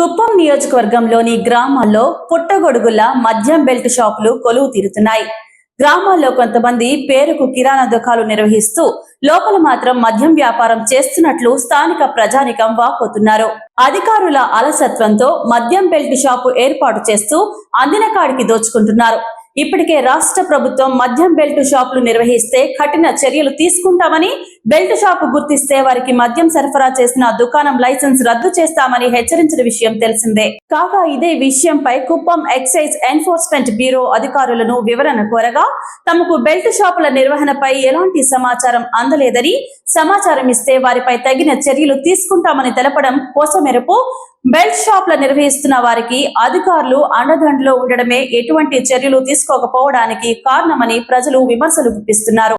కుప్పం నియోజకవర్గంలోని గ్రామాల్లో పుట్టగొడుగుల మద్యం బెల్ట్ షాపులు కొలువు తీరుతున్నాయి. గ్రామాల్లో కొంతమంది పేరుకు కిరాణా దుకాలు నిర్వహిస్తూ లోపల మాత్రం మద్యం వ్యాపారం చేస్తున్నట్లు స్థానిక ప్రజానికం వాపోతున్నారు. అధికారుల అలసత్వంతో మద్యం బెల్ట్ షాపు ఏర్పాటు చేస్తూ అందిన కాడికి దోచుకుంటున్నారు. ఇప్పటికే రాష్ట్ర ప్రభుత్వం మద్యం బెల్ట్ షాపులు నిర్వహిస్తే కఠిన చర్యలు తీసుకుంటామని బెల్ట్ షాపు గుర్తిస్తే వారికి మద్యం సరఫరా చేసిన దుకాణం లైసెన్స్ రద్దు చేస్తామని హెచ్చరించిన విషయం తెలిసిందే. కాగా ఇదే విషయంపై కుప్పం ఎక్సైజ్ ఎన్ఫోర్స్మెంట్ బ్యూరో అధికారులను వివరణ కోరగా తమకు బెల్ట్ షాపుల నిర్వహణపై ఎలాంటి సమాచారం అందలేదని సమాచారం ఇస్తే వారిపై తగిన చర్యలు తీసుకుంటామని తెలపడం కోసమెరుపు బెల్ట్ షాప్ల నిర్వహిస్తున్న వారికి అధికారులు అండదండలో ఉండడమే ఎటువంటి చర్యలు తీసుకోకపోవడానికి కారణమని ప్రజలు విమర్శలు గుప్పిస్తున్నారు.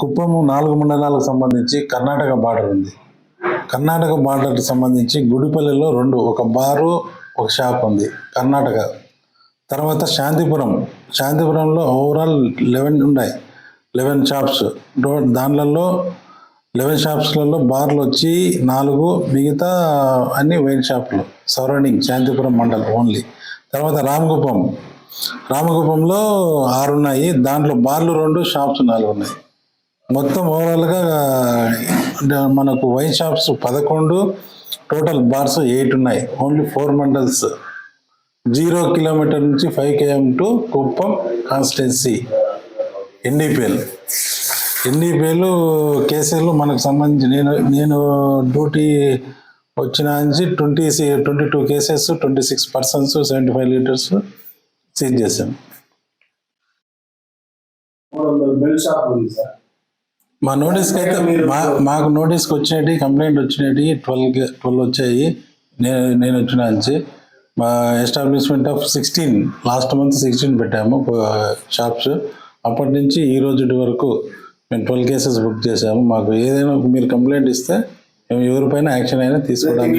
కుప్పము నాలుగు మండలాలకు సంబంధించి కర్ణాటక బార్డర్ ఉంది. కర్ణాటక బార్డర్కి సంబంధించి గుడిపల్లిలో రెండు ఒక బారు ఒక షాప్ ఉంది కర్ణాటక. తర్వాత శాంతిపురం. శాంతిపురంలో ఓవరాల్ లెవెన్ ఉన్నాయి. లెవెన్ షాప్స్ దానిలలో దాంట్లలో లెవెన్ షాప్స్లలో బార్లు వచ్చి నాలుగు మిగతా అన్ని వైన్ షాపులు సరౌండింగ్ శాంతిపురం మండలం ఓన్లీ తర్వాత రామగుప్పం. రామగుప్పంలో ఆరు ఉన్నాయి. దాంట్లో బార్లు రెండు షాప్స్ నాలుగు ఉన్నాయి. మొత్తం ఓవరాల్గా మనకు వైన్ షాప్స్ పదకొండు టోటల్ బార్స్ ఎయిట్ ఉన్నాయి. Only four mandals zero kilometre నుంచి five KM to Kuppam constituency NDPL NDPL కేసులు మనకు సంబంధించి నేను నేను డ్యూటీ వచ్చిన నుంచి twenty twenty two cases twenty six persons seventy five litres seize చేశాను మా నోటీస్కి అయితే మా మాకు నోటీస్కి వచ్చినవి కంప్లైంట్ వచ్చినవి ట్వెల్వ్ ట్వెల్వ్ వచ్చాయి. నేను నేను వచ్చిన నుంచి. మా establishment of sixteen last month sixteen పెట్టాము షాప్స్ అప్పటి నుంచి ఈ రోజు వరకు మేము ట్వెల్వ్ కేసెస్ బుక్ చేసాము మాకు ఏదైనా మీరు కంప్లైంట్ ఇస్తే మేము ఎవరిపైన యాక్షన్ అయినా తీసుకోవడానికి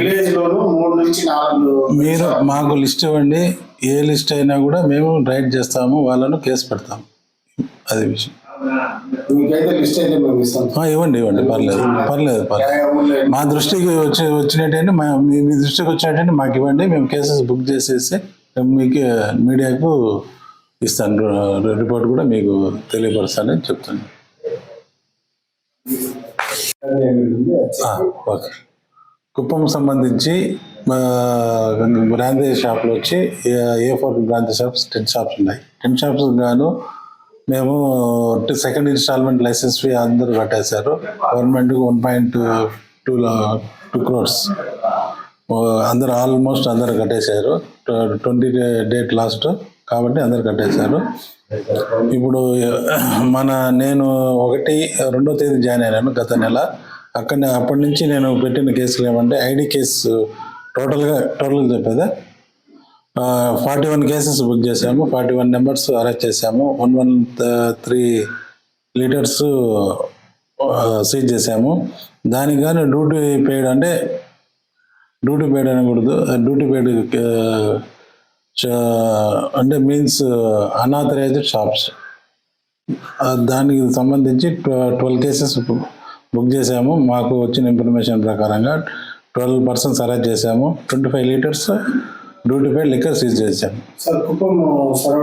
మీరు మాకు లిస్ట్ ఇవ్వండి. ఏ లిస్ట్ అయినా కూడా మేము రైడ్ చేస్తాము వాళ్ళను కేసు పెడతాము. అది విషయం. మీకైతే లిస్ట్ అయితే మేము ఇస్తాం. ఆ, ఇవ్వండి ఇవ్వండి పర్లేదు పర్లేదు పర్లేదు. మా దృష్టికి వచ్చి వచ్చినట్టంటే మా మీ దృష్టికి వచ్చినట్టంటే మాకు ఇవ్వండి మేము కేసెస్ బుక్ చేసేసి మీకు మీడియాకు ఇస్తాను రిపోర్ట్ కూడా మీకు తెలియపరుస్తానని చెప్తాను ఓకే. కుప్పం సంబంధించి మా బ్రాంతి షాప్లో వచ్చి A four brandy shops ten shops ఉన్నాయి. టెన్ షాప్స్ గాను మేము సెకండ్ ఇన్స్టాల్మెంట్ లైసెన్స్ ఫీ అందరూ కట్టేశారు. గవర్నమెంట్కి one point two two crores అందరు ఆల్మోస్ట్ అందరు కట్టేశారు. ట్వంటీ డేట్ లాస్ట్ కాబట్టి అందరు కట్టేశారు. ఇప్పుడు మన నేను ఒకటి రెండో తేదీ జాయిన్ అయినాను గత నెల. అక్కడ అప్పటి నుంచి నేను పెట్టిన కేసులు ఏమంటే ఐడి కేసు టోటల్గా టోటల్ చెప్పేదా? ఫార్టీ వన్ కేసెస్ బుక్ చేశాము ఫార్టీ వన్ నెంబర్స్ అరెస్ట్ చేశాము one one three litres seize చేశాము. దానికి కానీ డ్యూటీ పేడ్ అంటే డ్యూటీ పేడ్ అనకూడదు డ్యూటీ పేడ్ అంటే మీన్స్ అనాథరైజ్డ్ షాప్స్. దానికి సంబంధించి ట్వెల్వ్ కేసెస్ బుక్ చేశాము. మాకు వచ్చిన ఇన్ఫర్మేషన్ ప్రకారంగా ట్వెల్వ్ పర్సన్స్ అరెస్ట్ చేశాము. Twenty five litres duty paid liquor seize చేశాము సార్ కుప్పం సరౌండింగ్